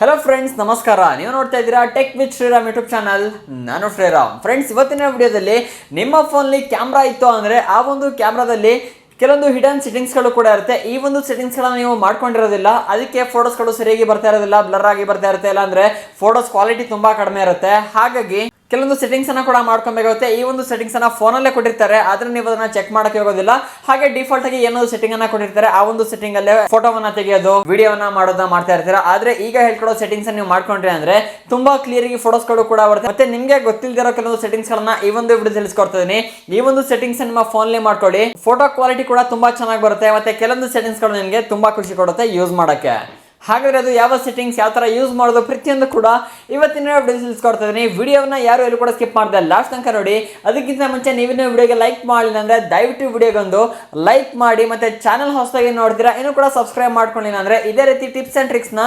Hello friends ನಮಸ್ಕಾರ. ನೀವು ನೋಡ್ತಾ ಇದ್ದೀರಾ tech with Shriram YouTube channel ನಾನು ಶ್ರೀರಾಮ್. ಫ್ರೆಂಡ್ಸ್ ಇವತ್ತಿನ ವಿಡಿಯೋದಲ್ಲಿ ನಿಮ್ಮ ಫೋನ್ಲಿ ಕ್ಯಾಮ್ರಾ ಇತ್ತು ಅಂದರೆ ಆ ಒಂದು ಕ್ಯಾಮ್ರಾದಲ್ಲಿ ಕೆಲವೊಂದು ಹಿಡನ್ ಸೆಟ್ಟಿಂಗ್ಸ್ಗಳು ಕೂಡ ಇರುತ್ತೆ. ಈ ಒಂದು ಸೆಟ್ಟಿಂಗ್ಸ್ಗಳನ್ನು ನೀವು ಮಾಡ್ಕೊಂಡಿರೋದಿಲ್ಲ. ಅದಕ್ಕೆ ಫೋಟೋಸ್ಗಳು ಸರಿಯಾಗಿ ಬರ್ತಾ ಇರೋದಿಲ್ಲ ಬ್ಲರ್ ಆಗಿ ಬರ್ತಾ ಇರುತ್ತೆ. ಇಲ್ಲ ಅಂದ್ರೆ ಫೋಟೋಸ್ ಕ್ವಾಲಿಟಿ ತುಂಬಾ ಕಡಿಮೆ ಇರುತ್ತೆ. ಹಾಗಾಗಿ ಕೆಲವೊಂದು ಸೆಟ್ಟಿಂಗ್ಸ್ ಅನ್ನ ಕೂಡ ಮಾಡ್ಕೊಬೇಕಾಗುತ್ತೆ ಈ ಒಂದು ಸೆಟ್ಟಿಂಗ್ಸ್ ಅನ್ನ ಫೋನಲ್ಲೇ ಕೊಟ್ಟಿರ್ತಾರೆ. ಆದ್ರೆ ನೀವು ಅದನ್ನ ಚೆಕ್ ಮಾಡಕ್ಕೆ ಹೋಗೋದಿಲ್ಲ. ಹಾಗೆ ಡಿಫಾಲ್ಟ್ ಆಗಿ ಏನೋ ಸೆಟ್ಟಿಂಗ್ ಅನ್ನ ಕೊಟ್ಟಿರ್ತಾರೆ. ಆ ಒಂದು ಸೆಟ್ಟಿಂಗಲ್ಲೇ ಫೋಟೋವನ್ನು ತೆಗೆಯೋದು ವಿಡಿಯೋವನ್ನ ಮಾಡೋದನ್ನ ಮಾಡ್ತಾ ಇರ್ತೀರಾ. ಆದ್ರೆ ಈಗ ಹೇಳ್ಕೊಡೋ ಸೆಟ್ಟಿಂಗ್ಸ್ ನೀವು ಮಾಡ್ಕೊಂಡ್ರಿ ಅಂದ್ರೆ ತುಂಬಾ ಕ್ಲಿಯರ್ ಆಗಿ ಫೋಟೋಸ್ಗಳು ಕೂಡ ಬರುತ್ತೆ. ಮತ್ತೆ ನಿಮಗೆ ಗೊತ್ತಿಲ್ಲದಿರೋ ಕೆಲವೊಂದು ಸೆಟ್ಟಿಂಗ್ಸ್ ಗಳನ್ನ ಈ ಒಂದು ವಿಡಿಯೋ ತಿಳಿಸ್ಕೊಡ್ತಾ ಇದೀನಿ ಈ ಒಂದು ಸೆಟ್ಟಿಂಗ್ಸ್ ನಿಮ್ಮ ಫೋನ್ಲಿ ಮಾಡ್ಕೊಳ್ಳಿ. ಫೋಟೋ ಕ್ವಾಲಿಟಿ ಕೂಡ ತುಂಬಾ ಚೆನ್ನಾಗಿ ಬರುತ್ತೆ. ಮತ್ತೆ ಕೆಲವೊಂದು ಸೆಟ್ಟಿಂಗ್ಸ್ಗಳು ನಿಮಗೆ ತುಂಬಾ ಖುಷಿ ಕೊಡುತ್ತೆ ಯೂಸ್ ಮಾಡಕ್ಕೆ. ಹಾಗಾದ್ರೆ ಅದು ಯಾವ ಸೆಟ್ಟಿಂಗ್ಸ್ ಯಾವ ತರ ಯೂಸ್ ಮಾಡೋದು ಪ್ರತಿಯೊಂದು ಕೂಡ ಇವತ್ತಿನ ವಿಡಿಯೋ ತಿಳಿಸ್ಕೊಡ್ತಾ ಇದ್ದೀನಿ. ವಿಡಿಯೋನ ಯಾರು ಎಲ್ಲೂ ಕೂಡ ಸ್ಕಿಪ್ ಮಾಡಿದೆ ಲಾಸ್ಟ್ ತನಕ ನೋಡಿ, ಅದಕ್ಕಿಂತ ಮುಂಚೆ ನೀವಿನ ವಿಡಿಯೋಗೆ ಲೈಕ್ ಮಾಡಿಲ್ಲ ಅಂದರೆ ದಯವಿಟ್ಟು ವಿಡಿಯೋಗೊಂದು ಲೈಕ್ ಮಾಡಿ ಮತ್ತೆ ಚಾನಲ್ ಹೊಸದಾಗಿ ನೋಡ್ತೀರಾ, ಇನ್ನೂ ಕೂಡ ಸಬ್ಸ್ಕ್ರೈಬ್ ಮಾಡ್ಕೊಳ್ಳಿ ಅಂದ್ರೆ ಇದೇ ರೀತಿ ಟಿಪ್ಸ್ ಆ್ಯಂಡ್ ಟ್ರಿಕ್ಸ್ನ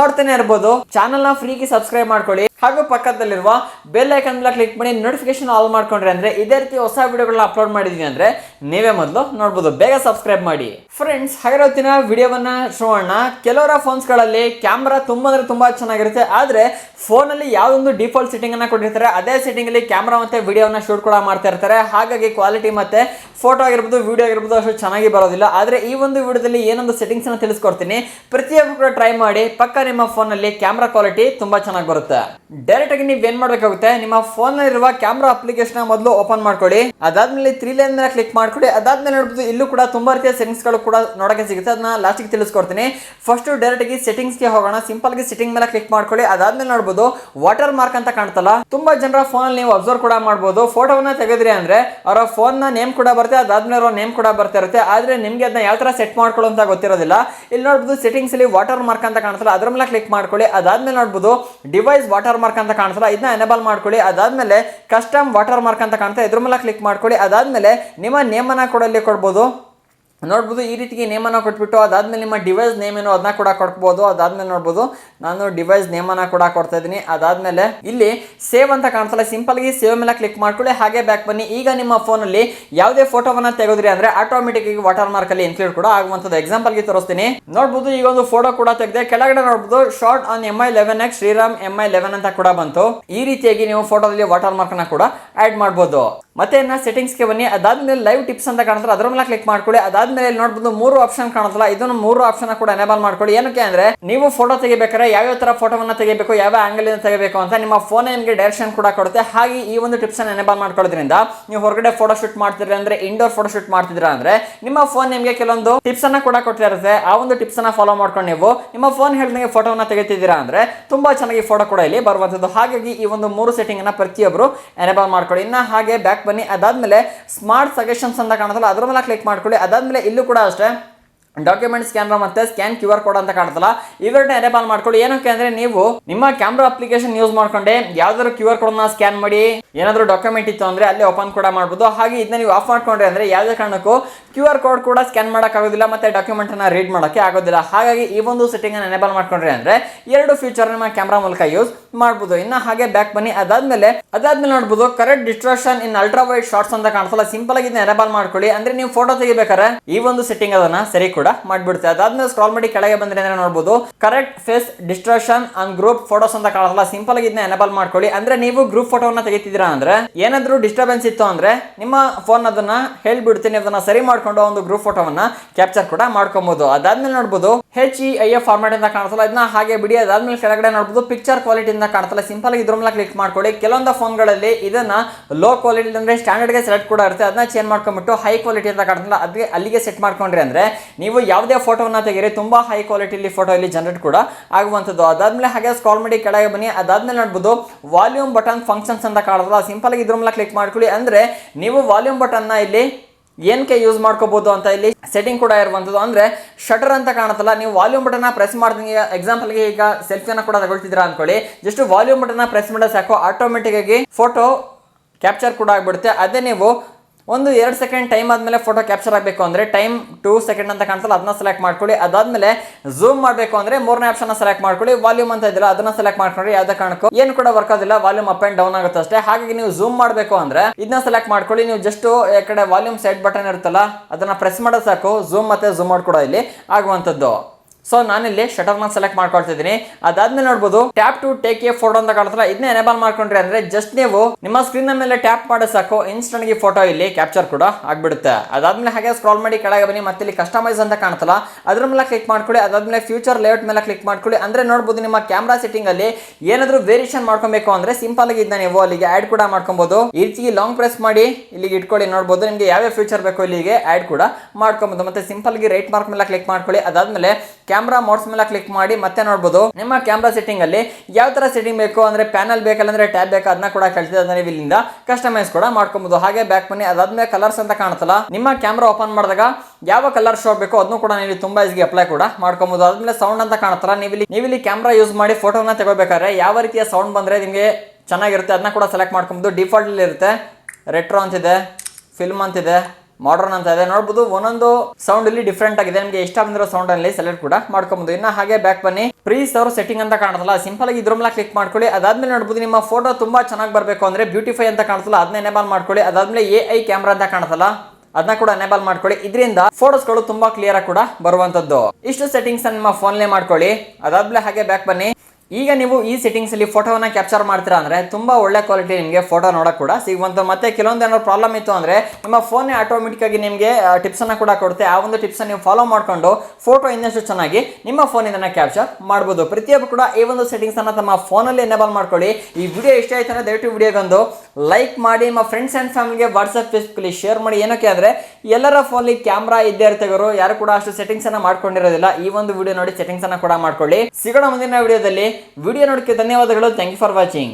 ನೋಡ್ತಾನೆ ಇರ್ಬೋದು. ಚಾನಲ್ನ ಫ್ರೀಗೆ ಸಬ್ಸ್ಕ್ರೈಬ್ ಮಾಡ್ಕೊಳ್ಳಿ. ಹಾಗೂ ಪಕ್ಕದಲ್ಲಿರುವ ಬೆಲ್ ಐಕನ್ ಮೇಲೆ ಕ್ಲಿಕ್ ಮಾಡಿ ನೋಟಿಫಿಕೇಶನ್ ಆಲ್ ಮಾಡ್ಕೊಂಡ್ರೆ ಅಂದ್ರೆ ಇದೇ ರೀತಿ ಹೊಸ ವಿಡಿಯೋಗಳನ್ನ ಅಪ್ಲೋಡ್ ಮಾಡಿದೀನಿ ಅಂದ್ರೆ ನೀವೇ ಮೊದಲು ನೋಡ್ಬೋದು. ಬೇಗ ಸಬ್ಸ್ಕ್ರೈಬ್ ಮಾಡಿ. ಫ್ರೆಂಡ್ಸ್ ಹಾಗಿರೋತ್ತಿನ ವಿಡಿಯೋವನ್ನ ಶೋಣ ಕೆಲವರ ಫೋನ್ಸ್ಗಳಲ್ಲಿ ಕ್ಯಾಮ್ರಾ ತುಂಬಾ ಅಂದರೆ ತುಂಬಾ ಚೆನ್ನಾಗಿರುತ್ತೆ. ಆದರೆ ಫೋನಲ್ಲಿ ಯಾವುದೊಂದು ಡಿಫಾಲ್ಟ್ ಸೆಟ್ಟಿಂಗನ್ನು ಕೊಟ್ಟಿರ್ತಾರೆ, ಅದೇ ಸೆಟ್ಟಿಂಗ್ ಅಲ್ಲಿ ಕ್ಯಾಮ್ರಾ ಮತ್ತೆ ವಿಡಿಯೋನ ಶೂಟ್ ಕೂಡ ಮಾಡ್ತಾ ಇರ್ತಾರೆ. ಹಾಗಾಗಿ ಕ್ವಾಲಿಟಿ ಮತ್ತೆ ಫೋಟೋ ಆಗಿರ್ಬೋದು ವಿಡಿಯೋ ಆಗಿರ್ಬೋದು, ಅಷ್ಟು ಚೆನ್ನಾಗಿ ಬರೋದಿಲ್ಲ. ಆದ್ರೆ ಈ ಒಂದು ವಿಡಿಯೋದಲ್ಲಿ ಏನೊಂದು ಸೆಟ್ಟಿಂಗ್ಸ್ ಅನ್ನ ತಿಳಿಸ್ಕೊಡ್ತೀನಿ. ಪ್ರತಿಯೊಬ್ಬರು ಕೂಡ ಟ್ರೈ ಮಾಡಿ, ಪಕ್ಕ ನಿಮ್ಮ ಫೋನಲ್ಲಿ ಕ್ಯಾಮ್ರಾ ಕ್ವಾಲಿಟಿ ತುಂಬಾ ಚೆನ್ನಾಗಿ ಬರುತ್ತೆ. ಡೈರೆಕ್ಟಾಗಿ ನೀವು ಏನು ಮಾಡಬೇಕಾಗುತ್ತೆ? ನಿಮ್ಮ ಫೋನ್ ಇರುವ ಕ್ಯಾಮ್ರಾ ಅಪ್ಲಿಕೇಶನ್ ಮೊದಲು ಓಪನ್ ಮಾಡ್ಕೊಳ್ಳಿ. ಅದಾದ್ಮೇಲೆ ತ್ರೀ ಲೈನ್ ಮೇಲೆ ಕ್ಲಿಕ್ ಮಾಡ್ಕೊಳ್ಳಿ. ಅದಾದ್ಮೇಲೆ ನೋಡ್ಬೋದು, ಇಲ್ಲೂ ಕೂಡ ತುಂಬಾ ರೀತಿಯ ಸೆಟ್ಟಿಂಗ್ಸ್ಗಳು ಕೂಡ ನೋಡೋಕ್ಕೆ ಸಿಗುತ್ತೆ. ಅದನ್ನ ಲಾಸ್ಟಿಗೆ ತಿಳಿಸ್ಕೊಡ್ತೀನಿ. ಫಸ್ಟ್ ಡೈರೆಕ್ಟಾಗಿ ಸೆಟ್ಟಿಂಗ್ಸ್ಗೆ ಹೋಗೋಣ. ಸಿಂಪಲ್ ಆಗಿ ಸೆಟ್ಟಿಂಗ್ ಮೇಲೆ ಕ್ಲಿಕ್ ಮಾಡ್ಕೊಳ್ಳಿ. ಅದಾದ್ಮೇಲೆ ನೋಡ್ಬೋದು ವಾಟರ್ ಮಾರ್ಕ್ ಅಂತ ಕಾಣ್ತಲ್ಲ? ತುಂಬಾ ಜನರ ಫೋನ್ ನೀವು ಅಬ್ಸರ್ವ್ ಕೂಡ ಮಾಡ್ಬೋದು. ಫೋಟೋವನ್ನ ತೆಗೆದ್ರಿ ಅಂದ್ರೆ, ಅವರ ಫೋನ್ನ ನೇಮ್ ಕೂಡ ಬರುತ್ತೆ ಅದಾದ್ಮೇಲೆ ಇರೋ ನೇಮ್ ಕೂಡ ಬರ್ತಾ ಇರುತ್ತೆ. ಆದ್ರೆ ನಿಮಗೆ ಅದನ್ನ ಯಾವ ತರ ಸೆಟ್ ಮಾಡ್ಕೊಳ್ಳೋ ಅಂತ ಗೊತ್ತಿರೋದಿಲ್ಲ. ಇಲ್ಲಿ ನೋಡ್ಬೋದು ಸೆಟ್ಟಿಂಗ್ಸ್ ಅಲ್ಲಿ ವಾಟರ್ ಮಾರ್ಕ್ ಅಂತ ಕಾಣಿಸಲ್ಲ ಅದ್ರ ಮೇಲೆ ಕ್ಲಿಕ್ ಮಾಡ್ಕೊಳ್ಳಿ. ಅದಾದ್ಮೇಲೆ ನೋಡ್ಬೋದು ಡಿವೈಸ್ ವಾಟರ್ ಮಾರ್ಕ್ ಅಂತ ಕಾಣಿಸಲ್ಲ ಇದನ್ನ ಎನೇಬಲ್ ಮಾಡ್ಕೊಳ್ಳಿ. ಅದಾದ್ಮೇಲೆ ಕಸ್ಟಮ್ ವಾಟರ್ ಮಾರ್ಕ್ ಅಂತ ಕಾಣ್ತಾ ಇದ್ರ ಮೇಲೆ ಕ್ಲಿಕ್ ಮಾಡ್ಕೊಳ್ಳಿ. ಅದಾದ್ಮೇಲೆ ನಿಮ್ಮ ನೇಮನ್ನ ಕೂಡ ಇಲ್ಲಿ ಕೊಡ್ಬೋದು. ನೋಡ್ಬೋದು, ಈ ರೀತಿಗೆ ನೇಮನ್ನು ಕೊಟ್ಬಿಟ್ಟು ಅದಾದಮೇಲೆ ನಿಮ್ಮ ಡಿವೈಸ್ ನೇಮ್ ಏನು ಅದನ್ನ ಕೂಡ ಕೊಡ್ಬೋದು. ಅದಾದ್ಮೇಲೆ ನೋಡ್ಬೋದು, ನಾನು ಡಿವೈಸ್ ನೇಮನ್ನ ಕೂಡ ಕೊಡ್ತಾ ಇದ್ದೀನಿ. ಅದಾದಮೇಲೆ ಇಲ್ಲಿ ಸೇವ್ ಅಂತ ಕಾಣಿಸಲ್ಲ. ಸಿಂಪಲ್ ಆಗಿ ಸೇವ್ ಮೇಲೆ ಕ್ಲಿಕ್ ಮಾಡ್ಕೊಳ್ಳಿ. ಹಾಗೆ ಬ್ಯಾಕ್ ಬನ್ನಿ. ಈಗ ನಿಮ್ಮ ಫೋನಲ್ಲಿ ಯಾವುದೇ ಫೋಟೋವನ್ನ ತೆಗೆದ್ರಿ ಅಂದ್ರೆ ಆಟೋಮೆಟಿಕ್ ಆಗಿ ವಾಟರ್ ಮಾರ್ಕ್ ಅಲ್ಲಿ ಇನ್ಕ್ಲೂಡ್ ಕೂಡ ಆಗುವಂಥದ್ದು ಎಕ್ಸಾಂಪಲ್ಗೆ ತೋರಿಸ್ತೀನಿ. ನೋಡ್ಬೋದು, ಈಗ ಒಂದು ಫೋಟೋ ಕೂಡ ತೆಗೆದೆ ಕೆಳಗಡೆ ನೋಡ್ಬೋದು shot on M I eleven X Shriram M I eleven ಅಂತ ಕೂಡ ಬಂತು. ಈ ರೀತಿಯಾಗಿ ನೀವು ಫೋಟೋದಲ್ಲಿ ವಾಟರ್ ಮಾರ್ಕ್ ಅನ್ನ ಕೂಡ ಆಡ್ ಮಾಡ್ಬೋದು. ಮತ್ತೆ ಇನ್ನ ಸೆಟ್ಟಿಂಗ್ಸ್ಗೆ ಬನ್ನಿ. ಅದಾದ್ಮೇಲೆ ಲೈವ್ ಟಿಪ್ಸ್ ಅಂತ ಕಾಣಿದ್ರೆ ಅದರ ಮೇಲೆ ಕ್ಲಿಕ್ ಮಾಡ್ಕೊಳ್ಳಿ. ಅದಾದ್ಮೇಲೆ ನೋಡ್ಬೋದು ಮೂರು ಆಪ್ಷನ್ ಕಾಣುತ್ತಲ್ಲ ಇದನ್ನು ಮೂರು ಆಪ್ಷನ್ ಕೂಡ ಎನೇಬಲ್ ಮಾಡ್ಕೊಳ್ಳಿ. ಏನಕ್ಕೆ ಅಂದ್ರೆ, ನೀವು ಫೋಟೋ ತೆಗಿಬೇಕಾದ್ರೆ ಯಾವ ತರ ಫೋಟೋವನ್ನ ತೆಗಿಬೇಕು ಯಾವ ಆಂಗಲ್ ಇಂದ ತೆಗಿಬೇಕು ಅಂತ ನಿಮ್ಮ ಫೋನ್ ನಿಮಗೆ ಡೈರೆಕ್ಷನ್ ಕೂಡ ಕೊಡುತ್ತೆ. ಹಾಗೆ ಈ ಒಂದು ಟಿಪ್ಸ್ ಅನ್ನ ಎನೇಬಲ್ ಮಾಡ್ಕೊಳ್ಳೋದ್ರಿಂದ ನೀವು ಹೊರಗಡೆ ಫೋಟೋ ಶೂಟ್ ಮಾಡ್ತಿದ್ರೆ ಅಂದ್ರೆ ಇಂಡೋರ್ ಫೋಟೋ ಶೂಟ್ ಮಾಡ್ತಿದ್ರೆ ಅಂದ್ರೆ, ನಿಮ್ಮ ಫೋನ್ ನಿಮಗೆ ಕೆಲವೊಂದು ಟಿಪ್ಸ್ ಅನ್ನ ಕೂಡ ಕೊಟ್ಟಿರುತ್ತೆ. ಆ ಒಂದು ಟಿಪ್ಸ್ ಅನ್ನ ಫಾಲೋ ಮಾಡ್ಕೊಂಡು ನೀವು ನಿಮ್ಮ ಫೋನ್ ಹೇಳಿದಂಗೆ ಫೋಟೋವನ್ನ ತೆಗಿತಿದ್ದೀರಾ ಅಂದ್ರೆ, ತುಂಬಾ ಚೆನ್ನಾಗಿ ಫೋಟೋ ಕೂಡ ಇಲ್ಲಿ ಬರುವಂತದ್ದು. ಹಾಗಾಗಿ ಈ ಒಂದು ಮೂರು ಸೆಟ್ಟಿಂಗ್ ಅನ್ನ ಪ್ರತಿಯೊಬ್ಬರು ಎನೇಬಲ್ ಮಾಡ್ಕೊಳ್ಳಿ. ಇನ್ನ ಹಾಗೆ ಬ್ಯಾಕ್ ಬನ್ನಿ. ಅದಾದ್ಮೇಲೆ ಸ್ಮಾರ್ಟ್ ಸಜೆಷನ್ಸ್ ಅಂತ ಕಾಣುತ್ತಲ್ಲ ಅದ್ರ ಮೇಲೆ ಕ್ಲಿಕ್ ಮಾಡ್ಕೊಳ್ಳಿ. ಅದಾದ್ಮೇಲೆ ಇಲ್ಲೂ ಕೂಡ ಅಷ್ಟೇ ಡಾಕ್ಯುಮೆಂಟ್ ಸ್ಕ್ಯಾನರ್ ಮತ್ತೆ ಸ್ಕ್ಯಾನ್ ಕ್ಯೂ ಆರ್ ಕೋಡ್ ಅಂತ ಕಾಣ್ತಲ್ಲ ಇವೆರಡನ್ನ ಎನೇಬಲ್ ಮಾಡ್ಕೊಳ್ಳಿ. ಏನಕ್ಕೆ ಅಂದ್ರೆ ನೀವು ನಿಮ್ಮ ಕ್ಯಾಮ್ರಾ ಅಪ್ಲಿಕೇಶನ್ ಯೂಸ್ ಮಾಡ್ಕೊಂಡೆ, ಯಾವ್ದಾದ್ರು ಕ್ಯೂ ಆರ್ ಕೋಡ್ನ ಸ್ಕ್ಯಾನ್ ಮಾಡಿ, ಏನಾದ್ರು ಡಾಕ್ಯುಮೆಂಟ್ ಇತ್ತು ಅಂದ್ರೆ ಅಲ್ಲಿ ಓಪನ್ ಕೂಡ ಮಾಡ್ಬೋದು. ಹಾಗೆ ಇದನ್ನ ನೀವು ಆಫ್ ಮಾಡ್ಕೊಂಡ್ರೆ ಅಂದ್ರೆ ಯಾವುದೇ ಕಾರಣಕ್ಕೂ ಕ್ಯೂ ಆರ್ ಕೋಡ್ ಕೂಡ ಸ್ಕ್ಯಾನ್ ಮಾಡಕ್ ಆಗೋದಿಲ್ಲ, ಮತ್ತೆ ಡಾಕ್ಯುಮೆಂಟ್ ಅನ್ನ ರೀಡ್ ಮಾಡಕ್ಕೆ ಆಗೋದಿಲ್ಲ. ಹಾಗಾಗಿ ಈ ಒಂದು ಸೆಟ್ಟಿಂಗ್ ಅನ್ನ ಎನೇಬಲ್ ಮಾಡ್ಕೊಂಡ್ರೆ ಅಂದ್ರೆ ಎರಡು ಫೀಚರ್ ನಿಮ್ಮ ಕ್ಯಾಮ್ರಾ ಮೂಲಕ ಯೂಸ್ ಮಾಡ್ಬೋದು. ಇನ್ನ ಹಾಗೆ ಬ್ಯಾಕ್ ಬನ್ನಿ. ಅದಾದ್ಮೇಲೆ ಅದಾದ್ಮೇಲೆ ನೋಡ್ಬೋದು correct distraction in ultra wide shots ಅಂತ ಕಾಣಿಸಲ್ಲ ಸಿಂಪಲ್ ಆಗಿ ಇದನ್ನ ಎನೇಬಲ್ ಮಾಡ್ಕೊಳ್ಳಿ. ಅಂದ್ರೆ ನೀವು ಫೋಟೋ ತೆಗಿಬೇಕಾದ್ರೆ ಈ ಒಂದು ಸೆಟ್ಟಿಂಗ್ ಅದನ್ನ ಸರಿ ಮಾಡ್ಬಿಡುತ್ತೆ ಅದಾದ್ಮೇಲೆ ಸ್ಕ್ರಾಲ್ ಮಾಡಿ ಕೆಳಗೆ ಬಂದ್ರೆ ನೋಡಬಹುದು correct face distraction and group photos ಅಂತ ಕಾಣಲ್ಲ ಸಿಂಪಲ್ ಆಗಿ ಇದನ್ನ ಎನೇಬಲ್ ಮಾಡ್ಕೊಳ್ಳಿ. ಅಂದ್ರೆ ನೀವು ಗ್ರೂಪ್ ಫೋಟೋವನ್ನ ತೆಗಿತಿದ್ದೀರಾ ಅಂದ್ರೆ, ಏನಾದ್ರೂ ಡಿಸ್ಟರ್ಬೆನ್ಸ್ ಇತ್ತು ಅಂದ್ರೆ ನಿಮ್ಮ ಫೋನ್ ಅದನ್ನ ಹೇಳ್ಬಿಡ್ತೀನಿ, ಅದನ್ನ ಸರಿ ಮಾಡ್ಕೊಂಡು ಒಂದು ಗ್ರೂಪ್ ಫೋಟೋವನ್ನ ಕ್ಯಾಪ್ಚರ್ ಕೂಡ ಮಾಡ್ಕೊಬಹುದು ಅದಾದ್ಮೇಲೆ ನೋಡಬಹುದು H E I F format ಅಂತ ಕಾಣಿಸಲ್ಲ ಇದನ್ನ ಹಾಗೆ ಬಿಡಿ. ಅದಾದ್ಮೇಲೆ ಕೆಳಗಡೆ ನೋಡಬಹುದು ಪಿಕ್ಚರ್ ಕ್ವಾಲಿಟಿ ಅಂತ ಕಾಣಿಸಲ್ಲ ಸಿಂಪಲ್ ಆಗಿ ಇದ್ರ ಮೇಲೆ ಕ್ಲಿಕ್ ಮಾಡ್ಕೊಳ್ಳಿ. ಕೆಲವೊಂದು ಫೋನ್ಗಳಲ್ಲಿ ಇದನ್ನ ಲೋ ಕ್ವಾಲಿಟಿ ಅಂದ್ರೆ ಸ್ಟ್ಯಾಂಡರ್ಡ್ಗೆ ಸೆಲೆಕ್ಟ್ ಕೂಡ ಇರುತ್ತೆ. ಅದನ್ನ ಚೇಂಜ್ ಮಾಡ್ಕೊಂಡ್ಬಿಟ್ಟು ಹೈ ಕ್ವಾಲಿಟಿ ಅಂತ ಕಾಣಿಸಲ್ಲ ಅದಕ್ಕೆ ಅಲ್ಲಿಗೆ ಸೆಟ್ ಮಾಡ್ಕೊಂಡ್ರಿ ಅಂದ್ರೆ, ನೀವು ಯಾವುದೇ ಫೋಟೋವನ್ನು ತೆಗೀರಿ ತುಂಬ ಹೈ ಕ್ವಾಲಿಟಿಲಿ ಫೋಟೋ ಇಲ್ಲಿ ಜನರೇಟ್ ಕೂಡ ಆಗುವಂಥದ್ದು. ಅದಾದ್ಮೇಲೆ ಹಾಗೆ ಸ್ಕಾಲ್ ಮಾಡಿ ಕೆಳಗೆ ಬನ್ನಿ. ಅದಾದ್ಮೇಲೆ ನೋಡ್ಬೋದು ವಾಲ್ಯೂಮ್ ಬಟನ್ ಫಂಕ್ಷನ್ಸ್ ಅಂತ ಕಾಣುತ್ತಲ್ಲ ಸಿಂಪಲ್ ಆಗಿ ಇದ್ರ ಮೇಲೆ ಕ್ಲಿಕ್ ಮಾಡ್ಕೊಳ್ಳಿ. ಅಂದ್ರೆ ನೀವು ವಾಲ್ಯೂಮ್ ಬಟನ್ ಇಲ್ಲಿ ಏನಕ್ಕೆ ಯೂಸ್ ಮಾಡ್ಕೋಬಹುದು ಅಂತ ಇಲ್ಲಿ ಸೆಟ್ಟಿಂಗ್ ಕೂಡ ಇರುವಂಥದ್ದು. ಅಂದ್ರೆ ಶಟರ್ ಅಂತ ಕಾಣುತ್ತಲ್ಲ, ನೀವು ವಾಲ್ಯೂಮ್ ಬಟನ್ ಪ್ರೆಸ್ ಮಾಡಿದಂಗೆ ಎಕ್ಸಾಂಪಲ್ಗೆ ಈಗ ಸೆಲ್ಫಿಯನ್ನು ಕೂಡ ತಗೊಳ್ತಿದ್ದೀರಾ ಅನ್ಕೊಳ್ಳಿ. ಜಸ್ಟ್ ವಾಲ್ಯೂಮ್ ಬಟನ್ ಪ್ರೆಸ್ ಮಾಡಿದ್ರೆ ಸಾಕು. ಆಟೋಮೆಟಿಕ್ ಆಗಿ ಫೋಟೋ ಕ್ಯಾಪ್ಚರ್ ಕೂಡ ಆಗ್ಬಿಡುತ್ತೆ. ಅದೇ ನೀವು ಒಂದು ಎರಡು ಸೆಕೆಂಡ್ ಟೈಮ್ ಆದಮೇಲೆ ಫೋಟೋ ಕ್ಯಾಪ್ಚರ್ ಆಗಬೇಕು ಅಂದರೆ ಟೈಮ್ ಟೂ ಸೆಕೆಂಡ್ ಅಂತ ಕಾಣಿಸಲ್ಲ ಅದನ್ನ ಸೆಲೆಕ್ಟ್ ಮಾಡ್ಕೊಳ್ಳಿ. ಅದಾದಮೇಲೆ ಝೂಮ್ ಮಾಡಬೇಕು ಅಂದರೆ ಮೂರನೇ ಆಪ್ಷನ್ ಸೆಲೆಕ್ಟ್ ಮಾಡ್ಕೊಳ್ಳಿ. ವಾಲ್ಯೂಮ್ ಅಂತ ಇದ್ದಿಲ್ಲ, ಅದನ್ನ ಸೆಲೆಕ್ಟ್ ಮಾಡ್ಕೊಂಡ್ರೆ ಯಾವುದೇ ಕಾರಣಕ್ಕೂ ಏನು ಕೂಡ ವರ್ಕ್ ಆಗೋದಿಲ್ಲ ವಾಲ್ಯೂಮ್ ಅಪ್ ಆ್ಯಂಡ್ ಡೌನ್ ಆಗುತ್ತೆ ಅಷ್ಟೇ. ಹಾಗಾಗಿ ನೀವು ಝೂಮ್ ಮಾಡಬೇಕು ಅಂದರೆ ಇದನ್ನ ಸೆಲೆಕ್ಟ್ ಮಾಡ್ಕೊಳ್ಳಿ. ನೀವು ಜಸ್ಟ್ ಕಡೆ ವಾಲ್ಯೂಮ್ ಸೈಡ್ ಬಟನ್ ಇರುತ್ತಲ್ಲ, ಅದನ್ನ ಪ್ರೆಸ್ ಮಾಡೋದು ಸಾಕು. ಝೂಮ್ ಮತ್ತೆ ಝೂಮ್ ಔಟ್ ಕೂಡ ಇಲ್ಲಿ ಆಗುವಂಥದ್ದು. ಸೊ ನಾನಿಲ್ಲಿ ಶಟರ್ನ ಸೆಲೆಕ್ಟ್ ಮಾಡ್ಕೊಳ್ತಿದ್ದೀನಿ. ಅದಾದ್ಮೇಲೆ ನೋಡ್ಬೋದು tap to take a photo ಅಂತ ಕಾಣ್ತಾರ ಇದನ್ನ ಎನೇಬಲ್ ಮಾಡ್ಕೊಂಡ್ರಿ ಅಂದ್ರೆ ಜಸ್ಟ್ ನೀವು ನಿಮ್ಮ ಸ್ಕ್ರೀನ್ ಮೇಲೆ ಟ್ಯಾಪ್ ಮಾಡಿ ಸಾಕು ಇನ್ಸ್ಟೆಂಟ್ಗೆ ಫೋಟೋ ಇಲ್ಲಿ ಕ್ಯಾಪ್ಚರ್ ಕೂಡ ಆಗ್ಬಿಡುತ್ತೆ. ಅದಾದ್ಮೇಲೆ ಹಾಗೆ ಸ್ಕ್ರಾಲ್ ಮಾಡಿ ಕೆಳಗೆ ಬನ್ನಿ ಮತ್ತೆ ಇಲ್ಲಿ ಕಸ್ಟಮೈಸ್ ಅಂತ ಕಾಣ್ತಲ್ಲ, ಅದ್ರ ಮೇಲೆ ಕ್ಲಿಕ್ ಮಾಡ್ಕೊಳ್ಳಿ. ಅದಾದ್ಮೇಲೆ ಫ್ಯೂಚರ್ ಲೇಔಟ್ ಮೇಲೆ ಕ್ಲಿಕ್ ಮಾಡ್ಕೊಳ್ಳಿ. ಅಂದ್ರೆ ನೋಡ್ಬೋದು, ನಿಮ್ಮ ಕ್ಯಾಮ್ರಾ ಸೆಟ್ಟಿಂಗ್ ಅಲ್ಲಿ ಏನಾದ್ರೂ ವೇರಿಯೇಷನ್ ಮಾಡ್ಕೊಬೇಕು ಅಂದ್ರೆ ಸಿಂಪಲ್ ಆಗಿ ಇದನ್ನ ನೀವು ಅಲ್ಲಿಗೆ ಆಡ್ ಕೂಡ ಮಾಡ್ಕೊಬಹುದು ಈ ರೀತಿ ಲಾಂಗ್ ಪ್ರೆಸ್ ಮಾಡಿ ಇಲ್ಲಿಗೆ ಇಟ್ಕೊಳ್ಳಿ. ನೋಡ್ಬೋದು, ನಿಮಗೆ ಯಾವ್ಯಾವ ಫ್ಯೂಚರ್ ಬೇಕು ಇಲ್ಲಿಗೆ ಆಡ್ ಕೂಡ ಮಾಡ್ಕೊಬಹುದು ಮತ್ತೆ ಸಿಂಪಲ್ ಆಗಿ ರೈಟ್ ಮಾರ್ಕ್ ಮೇಲೆ ಕ್ಲಿಕ್ ಮಾಡ್ಕೊಳ್ಳಿ. ಅದಾದ್ಮೇಲೆ ಕ್ಯಾಮ್ರಾ ಮೋಡ್ಸ್ ಮೇಲೆ ಕ್ಲಿಕ್ ಮಾಡಿ ಮತ್ತೆ ನೋಡ್ಬೋದು. ನಿಮ್ಮ ಕ್ಯಾಮ್ರಾ ಸೆಟ್ಟಿಂಗ್ ಅಲ್ಲಿ ಯಾವ ತರ ಸೆಟ್ಟಿಂಗ್ ಬೇಕು ಅಂದ್ರೆ ಪ್ಯಾನಲ್ ಬೇಕಲ್ಲಂದ್ರೆ ಟ್ಯಾಬ್ ಬೇಕು ಅದನ್ನ ಕೂಡ ಕಳಿಸಿದ್ರೆ ನೀವು ಇಲ್ಲಿಂದ. ಕಸ್ಟಮೈಸ್ ಕೂಡ ಮಾಡ್ಕೊಬಹುದು ಹಾಗೆ ಬ್ಯಾಕ್ ಬನ್ನಿ. ಅದಾದ್ಮೇಲೆ ಕಲರ್ಸ್ ಅಂತ ಕಾಣುತ್ತಲ್ಲ. ನಿಮ್ಮ ಕ್ಯಾಮ್ರಾ ಓಪನ್ ಮಾಡಿದಾಗ ಯಾವ ಕಲರ್ ಶೋ ಬೇಕೋ ಅದನ್ನು ಕೂಡ ನೀವು ತುಂಬಾ ಈಸಿಗೆ ಅಪ್ಲೈ ಕೂಡ ಮಾಡ್ಕೊಬಹುದು ಅದಾದ್ಮೇಲೆ ಸೌಂಡ್ ಅಂತ ಕಾಣುತ್ತಲ್ಲ. ನೀವಿಲ್ಲಿ ನೀವಿಲ್ಲಿ ಕ್ಯಾಮ್ರಾ ಯೂಸ್ ಮಾಡಿ ಫೋಟೋನ ತಗೋಬೇಕಾದ್ರೆ ಯಾವ ರೀತಿಯ ಸೌಂಡ್ ಬಂದ್ರೆ ನಿಮಗೆ ಚೆನ್ನಾಗಿರುತ್ತೆ ಅದನ್ನ ಕೂಡ ಸೆಲೆಕ್ಟ್ ಮಾಡ್ಕೊಬಹುದು ಡಿಫಾಲ್ಟ್ ಇರುತ್ತೆ. ರೆಟ್ರೋ ಅಂತಿದೆ. ಫಿಲ್ಮ್ ಅಂತಿದೆ. ಮಾಡರ್ನ್ ಅಂತ ಇದೆ. ನೋಡ್ಬೋದು ಒಂದೊಂದು ಸೌಂಡ್ ಇಲ್ಲಿ ಡಿಫ್ರೆಂಟ್ ಆಗಿದೆ. ನಿಮಗೆ ಇಷ್ಟ ಬಂದಿರೋ ಸೌಂಡ್ ಅಲ್ಲಿ ಸೆಲೆಕ್ಟ್ ಕೂಡ ಮಾಡ್ಕೊಬಹುದು ಇನ್ನ ಹಾಗೆ ಬ್ಯಾಕ್ ಬನ್ನಿ. ಪ್ರೀಸ್ ಅವರು ಸೆಟ್ಟಿಂಗ್ ಅಂತ ಕಾಣುತ್ತಲ್ಲ. ಸಿಂಪಲ್ ಆಗಿ ಇದ್ರ ಮೇಲೆ ಕ್ಲಿಕ್ ಮಾಡ್ಕೊಳ್ಳಿ. ಅದಾದ್ಮೇಲೆ ನೋಡ್ಬೋದು ನಿಮ್ಮ ಫೋಟೋ ತುಂಬಾ ಚೆನ್ನಾಗಿ ಬರಬೇಕು ಅಂದ್ರೆ ಬ್ಯೂಟಿಫೈ ಅಂತ ಕಾಣುತ್ತಲ್ಲ ಅದನ್ನ ಎನೇಬಲ್ ಮಾಡ್ಕೊಳ್ಳಿ. ಅದಾದ್ಮೇಲೆ ಎ ಐ ಕ್ಯಾಮ್ರಾ ಅಂತ ಕಾಣುತ್ತಲ್ಲ ಅದನ್ನ ಕೂಡ ಎನೇಬಲ್ ಮಾಡ್ಕೊಳ್ಳಿ. ಇದರಿಂದ ಫೋಟೋಸ್ಗಳು ತುಂಬಾ ಕ್ಲಿಯರ್ ಆಗಿ ಕೂಡ ಬರುವಂತದ್ದು. ಇಷ್ಟು ಸೆಟ್ಟಿಂಗ್ಸ್ ನಿಮ್ಮ ಫೋನ್ಲೇ ಮಾಡ್ಕೊಳ್ಳಿ. ಅದಾದ್ಮೇಲೆ ಹಾಗೆ ಬ್ಯಾಕ್ ಬನ್ನಿ. ಈಗ ನೀವು ಈ ಸೆಟ್ಟಿಂಗ್ಸ್ ಅಲ್ಲಿ ಫೋಟೋವನ್ನ ಕ್ಯಾಪ್ಚರ್ ಮಾಡ್ತೀರಾ ಅಂದ್ರೆ ತುಂಬಾ ಒಳ್ಳೆ ಕ್ವಾಲಿಟಿ ನಿಮಗೆ ಫೋಟೋ ನೋಡಕ್ ಕೂಡ. ಸಿಗುವಂತ ಮತ್ತೆ ಕೆಲವೊಂದು ಏನಾದ್ರು ಪ್ರಾಬ್ಲಮ್ ಇತ್ತು ಅಂದ್ರೆ ನಿಮ್ಮ ಫೋನ್ ಆಟೋಮೆಟಿಕ್ ಆಗಿ ನಿಮಗೆ ಟಿಪ್ಸ್ ಅನ್ನ ಕೂಡ ಕೊಡುತ್ತೆ. ಆ ಒಂದು ಟಿಪ್ಸ್ ನೀವು ಫಾಲೋ ಮಾಡ್ಕೊಂಡು ಫೋಟೋ ಇನ್ನಷ್ಟು ಚೆನ್ನಾಗಿ ನಿಮ್ಮ ಫೋನ್ ಇದನ್ನ ಕ್ಯಾಪ್ಚರ್ ಮಾಡಬಹುದು ಪ್ರತಿಯೊಬ್ಬರು ಕೂಡ ಈ ಒಂದು ಸೆಟ್ಟಿಂಗ್ಸ್ ಅನ್ನ ತಮ್ಮ ಫೋನಲ್ಲಿ ಎನೇಬಲ್ ಮಾಡ್ಕೊಳ್ಳಿ. ಈ ವಿಡಿಯೋ ಇಷ್ಟ ಆಯ್ತು ದಯವಿಟ್ಟು ದಯವಿಟ್ಟು ವಿಡಿಯೋಗೊಂದು ಲೈಕ್ ಮಾಡಿ. ನಿಮ್ಮ ಫ್ರೆಂಡ್ಸ್ ಅಂಡ್ ಫ್ಯಾಮಿಲಿಗೆ ವಾಟ್ಸ್ಆಪ್ ಫೇಸ್ಬುಕ್ ಶೇರ್ ಮಾಡಿ. ಏನಕ್ಕೆ ಅಂದರೆ ಎಲ್ಲರ ಫೋನಲ್ಲಿ ಕ್ಯಾಮ್ರಾ ಇದ್ದೇ ಇರ್ತವರು ಯಾರು ಕೂಡ ಅಷ್ಟು ಸೆಟ್ಟಿಂಗ್ಸ್ ಅನ್ನ ಮಾಡ್ಕೊಂಡಿರೋದಿಲ್ಲ. ಈ ಒಂದು ವಿಡಿಯೋ ನೋಡಿ ಸೆಟ್ಟಿಂಗ್ಸ್ ಅನ್ನ ಕೂಡ ಮಾಡ್ಕೊಳ್ಳಿ. ಸಿಗೋಣ ಮುಂದಿನ ವಿಡಿಯೋದಲ್ಲಿ ವಿಡಿಯೋ ನೋಡಕ್ಕೆ ಧನ್ಯವಾದಗಳು. Thank you for watching